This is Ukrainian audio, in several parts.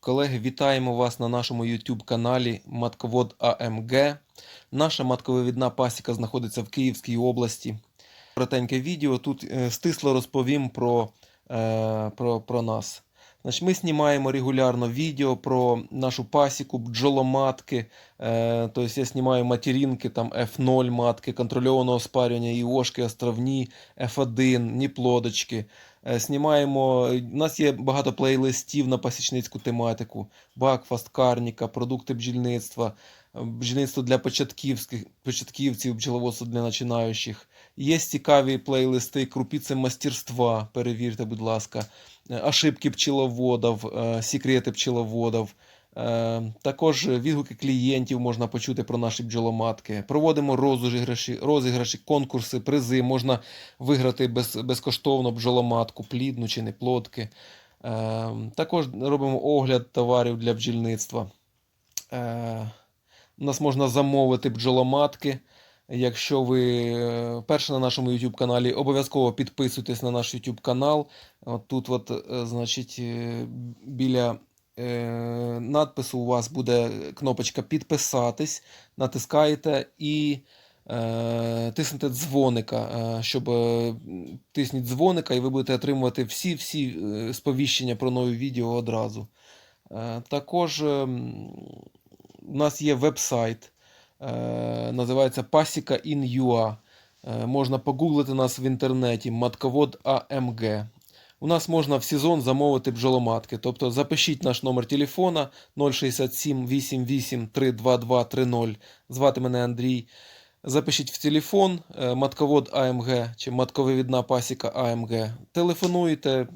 Колеги, вітаємо вас на нашому YouTube каналі Матковод АМГ. Наша матковивідна пасіка знаходиться в Київській області. Коротеньке відео. Тут е, стисло розповім про, е, про, про нас. Значить, ми знімаємо регулярно відео про нашу пасіку, бджоломатки. Е, тобто я знімаю материнки, там F0 матки, контрольованого спарювання, іошки, островні, F1, ніплодочки. Е, Знімаємо. У нас є багато плейлистів на пасічницьку тематику: Бакфаст, Карніка, продукти бджільництва, е, бджільництво для початківців, бджоловодство для починаючих. Є цікаві плейлисти крупіці мастерства. Перевірте, будь ласка, Е, ошибки пчеловодів, секрети пчеловодів. Е, Також відгуки клієнтів можна почути про наші бджоломатки. Проводимо розіграші, розіграші, конкурси, призи. Можна виграти без, безкоштовно бджоломатку, плідну чи не плодки. Е, Також робимо огляд товарів для бджільництва. Е, У нас можна замовити бджоломатки. Якщо ви е, перше на нашому YouTube каналі, обов'язково підписуйтесь на наш YouTube канал. От тут, от, е, значить, е, біля е, надпису у вас буде кнопочка підписатись, натискаєте і е, тиснете дзвоника, е, щоб е, тисніть дзвоника, і ви будете отримувати всі-всі е, сповіщення про нові відео одразу. Е, також е, у нас є веб-сайт, е, називається Pasika in. Е, можна погуглити нас в інтернеті Матковод АМГ. У нас можна в сезон замовити бджоломатки. Тобто запишіть наш номер телефона 067 88 322 30. Звати мене Андрій. Запишіть в телефон е, матковод АМГ чи матковивідна пасіка АМГ. Телефонуйте,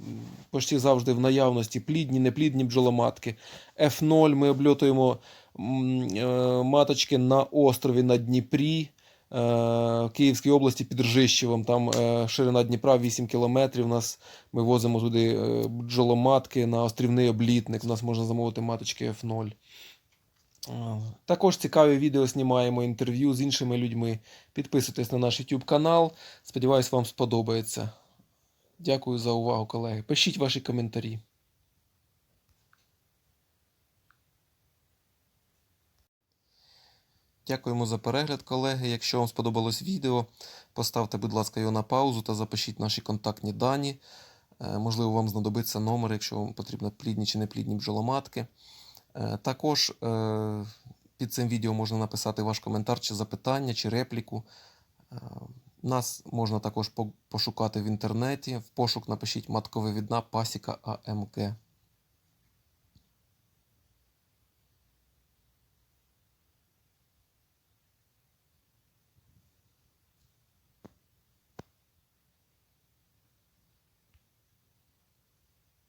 почти завжди в наявності плідні, неплідні бджоломатки. F0 ми обльотуємо е, маточки на острові на Дніпрі. Е, В Київській області під Ржищевом, там е, ширина Дніпра 8 кілометрів. Нас ми возимо туди е, бджоломатки на острівний облітник. У нас можна замовити маточки F0. Е, Також цікаві відео знімаємо інтерв'ю з іншими людьми. Підписуйтесь на наш YouTube канал. Сподіваюсь, вам сподобається. Дякую за увагу, колеги. Пишіть ваші коментарі. Дякуємо за перегляд, колеги. Якщо вам сподобалось відео, поставте, будь ласка, його на паузу та запишіть наші контактні дані. Е, Можливо, вам знадобиться номер, якщо вам потрібно плідні чи неплідні бджоломатки. Е, Також е, під цим відео можна написати ваш коментар чи запитання, чи репліку. Нас можна також пошукати в інтернеті. В пошук напишіть матковивідна пасіка АМГ.